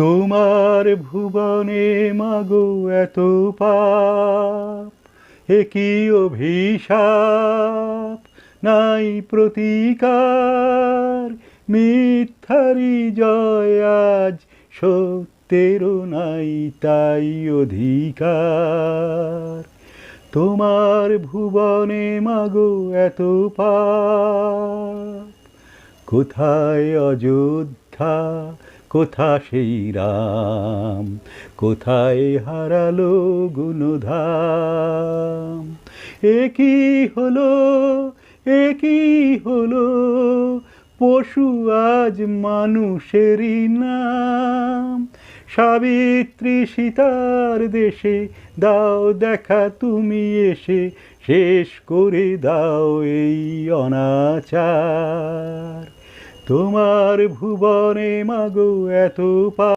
তোমার ভুবনে মাগো এত পাপ একই অভিশাপ? নাই প্রতিকার মিথ্যারি জয় আজ সত্যেরও নাই, তাই অধিকার। তোমার ভুবনে মাগো এত পাপ, কোথায় অযোধ্যা কোথা সেই রাম? কোথায় হারালো গুণধাম? একই হলো? একই হলো? পশু আজ মানুষেরই নাম। সাবিত্রী সীতার দেশে দাও দেখা তুমি এসে, শেষ করে দাও এই অনাচার। তোমার ভুবনে মাগো এত পা